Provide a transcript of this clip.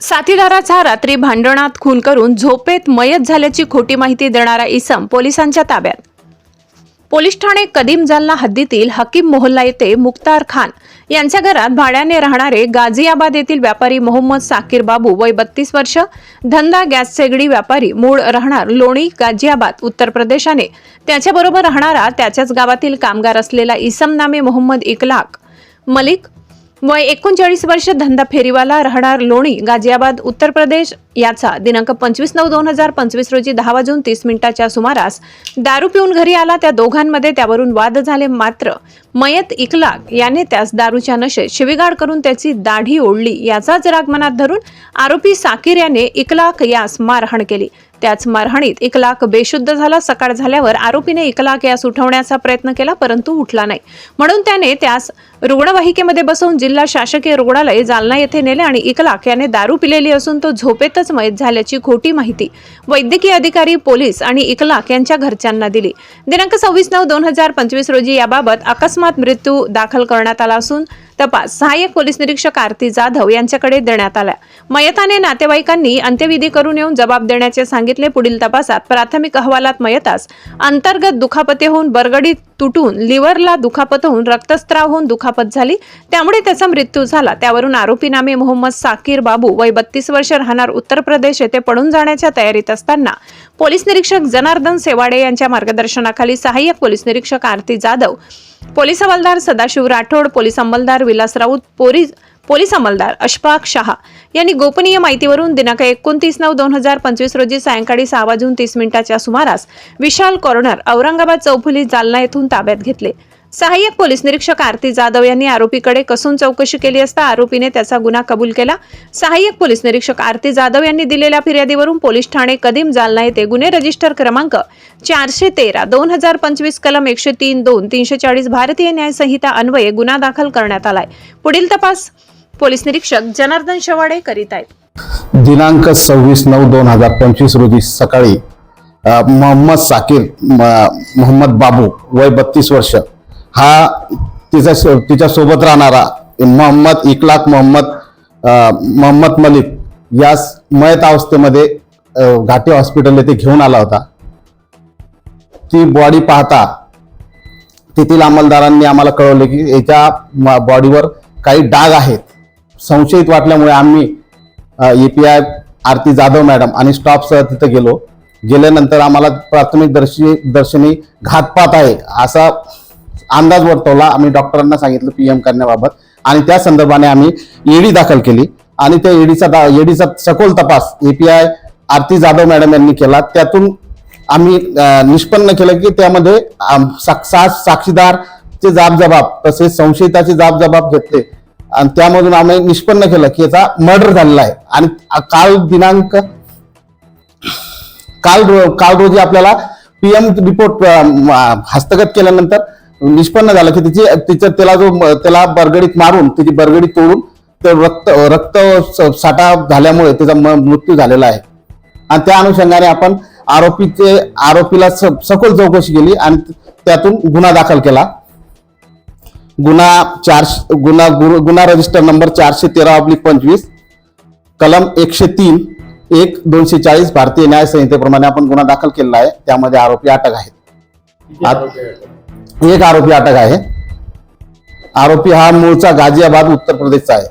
साथीदाराचा रात्री भांडणात खून करून झोपेत मयत झाल्याची खोटी माहिती देणारा इसम पोलिसांच्या ताब्यात. पोलीस ठाणे कदीम जालना हद्दीतील हकीम मोहल्ला येथे मुख्तार खान यांच्या घरात भाड्याने राहणारे गाझियाबाद येथील व्यापारी मोहम्मद साकीर बाबू वय बत्तीस वर्ष धंदा गॅस शेगडी व्यापारी मूळ राहणार लोणी गाझियाबाद उत्तर प्रदेशाने त्याच्याबरोबर राहणारा त्याच्याच गावातील कामगार असलेला इसम नामे मोहम्मद इकलाक मलिक वय एकोणचाळीस वर्ष धंदा फेरीवाला राहणार लोणी गाझियाबाद उत्तर प्रदेश याचा दिनांक पंचवीस नऊ दोन हजार पंचवीस रोजी दहा वाजून तीस मिनिटाच्या सुमारास दारू पिऊन घरी आला. त्या दोघांमध्ये त्यावरून वाद झाले. मात्र मयत इकलाक याने त्यास दारूच्या नशेत शिवीगाळ करून त्याची दाढी ओढली. याचाच राग मनात धरून आरोपी साकीर याने इकलाक यास मारहाण केली. त्याच मारहाणीत एक लाख बेशुद्ध झाला सकाळ झाल्यावर आरोपीने इकलाक यास उठवण्याचा प्रयत्न केला परंतु उठला नाही. म्हणून त्याने त्यास रुग्णवाहिकेमध्ये बसवून जिल्हा शासकीय रुग्णालय जालना येथे नेले आणि एक लाख याने दारू पिलेली असून तो झोपेतच मयत झाल्याची खोटी माहिती वैद्यकीय अधिकारी पोलीस आणि एक लाख यांच्या घरच्यांना दिली. दिनांक सव्वीस नऊ दोन हजार पंचवीस रोजी याबाबत अकस्मात मृत्यू दाखल करण्यात आला असून तपास. सहाय्यक पोलीस निरीक्षक आरती जाधव यांच्याकडे देण्यात आला. मयताने नातेवाईकांनी अंत्यविधी करून येऊन जबाब देण्याचे सांगितले. पुढील तपासात प्राथमिक अहवालात मयतास अंतर्गत दुखापती होऊन बरगडी तुटून लिव्हरला दुखापत होऊन रक्तस्त्राव होऊन दुखापत झाली. त्यामुळे त्याचा मृत्यू झाला. त्यावरून आरोपी नामे मोहम्मद साकीर बाबू वय बत्तीस वर्ष राहणार उत्तर प्रदेश येथे पडून जाण्याच्या तयारीत असताना पोलीस निरीक्षक जनार्दन सेवाडे यांच्या मार्गदर्शनाखाली सहाय्यक पोलीस निरीक्षक आरती जाधव पोलीस हवालदार सदाशिव राठोड पोलीस अंमलदार विलास राऊत पोलीस पोलीस अंमलदार अशफाक शहा यांनी गोपनीय माहितीवरून दिनांक एकोणतीस नऊ दोन हजार पंचवीस रोजी सायंकाळी सहा वाजून तीस मिनिटाच्या सुमारास विशाल कॉर्नर औरंगाबाद चौफुली जालना येथून ताब्यात घेतले. सहाय्यक पोलीस निरीक्षक आरती जाधव यांनी आरोपीकडे कसून चौकशी केली असता आरोपीने त्याचा गुन्हा कबूल केला. सहाय्यक पोलीस निरीक्षक आरती जाधव यांनी दिलेल्या फिर्यादीवरून पोलीस ठाणे कदीम जालना येथे गुन्हे रजिस्टर क्रमांक चारशे तेरा दोन हजार पंचवीस कलम एकशे तीन दोन तीनशे चाळीस भारतीय न्यायसंहिता अन्वये गुन्हा दाखल करण्यात आलाय. पुढील तपास पोलीस निरीक्षक जनार्दन शवाडे करीत आहेत. दिनांक सव्वीस नऊ दोन हजार पंचवीस रोजी सकाळी मोहम्मद साकीर मोहम्मद बाबू वय बत्तीस वर्ष हा तिचा तिच्या सोबत राहणारा मोहम्मद इकलाक मोहम्मद मोहम्मद मलिक यास मयत अवस्थेमध्ये घाटी हॉस्पिटल येथे घेऊन आला होता. ती बॉडी पाहता तेथील अंमलदारांनी आम्हाला कळवले की याच्या बॉडीवर काही डाग आहेत. संशयित वाटल्यामुळे आम्ही A P I Aarti Jadhav madam आणि स्टॉपसह तिथं गेलो. गेल्यानंतर आम्हाला प्राथमिक दर्शी दर्शनी घातपात आहे असा अंदाज वर्तवला. आम्ही डॉक्टरांना सांगितलं पीएम करण्याबाबत. आणि त्या संदर्भाने आम्ही ईडी दाखल केली. आणि त्या ईडीचा ईडीचा सखोल तपास एपीआय आरती जाधव मॅडम यांनी केला. त्यातून आम्ही निष्पन्न केलं की त्यामध्ये साक्षीदार चे सा- जाब जबाब तसेच संशयिताचे जाब जबाब घेतले. आणि त्यामधून आम्ही निष्पन्न केलं की याचा मर्डर झालेला आहे. आणि काल दिनांक काल काल रोजी आपल्याला पीएम रिपोर्ट हस्तगत केल्यानंतर निष्पन्न झालं की तिची तिचं त्याला जो त्याला बरगडीत मारून तिची बरगडी तोडून ते रक्त रक्त साठा झाल्यामुळे त्याचा म- मृत्यू झालेला आहे. आणि त्या अनुषंगाने आपण आरोपीचे आरोपीला स- सखोल चौकशी केली आणि त्यातून गुन्हा दाखल केला. गुन्हा चारशे गुन्हा गुन्हा रजिस्टर नंबर चारशे तेरा ऑब्लिक पंचवीस कलम एकशे तीन एक दोनशे चाळीस भारतीय न्याय संहितेप्रमाणे आपण गुन्हा दाखल केलेला आहे. त्यामध्ये आरोपी अटक आहेत? एक आरोपी अटक आहे. आरोपी हा मूळचा गाझियाबाद उत्तर प्रदेशचा आहे.